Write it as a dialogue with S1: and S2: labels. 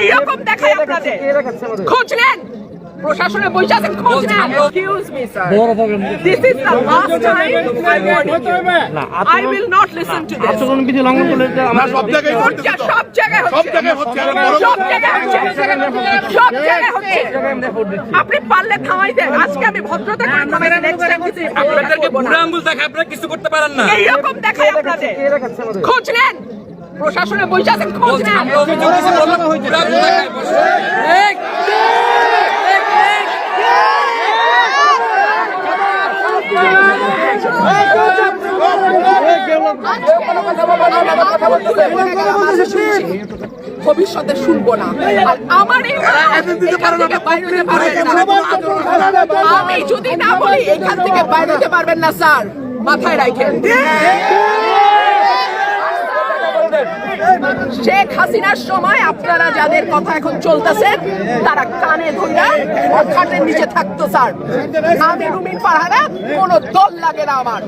S1: এইরকম দেখায় আপনাদের? খোঁজ নেন। প্রশাসনে খোঁজ নেন। This is last time I will not listen to this
S2: আচরণ বিধি লঙ্ঘন করলে আমরা
S3: সব জায়গায়
S1: হচ্ছে। সব জায়গায় হচ্ছে। সব জায়গায় হচ্ছে। সব জায়গায় হচ্ছে আপনি পারলে থামাই দেন। আজকে আমি ভদ্রতা করে থামাই দেন। নেক্সট টাইম কিছু
S4: আপনাদেরকে বুড়া আঙ্গুল দেখায় আপনারা কিছু করতে পারেন না।
S1: এইরকম দেখায় আপনাদের? খোঁজ নেন। প্রশাসনে বসে আছেন খোঁজ নেন। ভবিষ্যতে শুনব না। আর আমার। আমি যদি না বলি এখান থেকে বাইরে হতে পারবেন না স্যার। মাথায় রাখেন। শেখ হাসিনার সময় আপনারা যাদের কথা এখন চলতেছে, তারা কানে ওর খাটের নিচে থাকতো, স্যার। আমি রুমিন পাহারা, কোনো দল লাগে না আমার।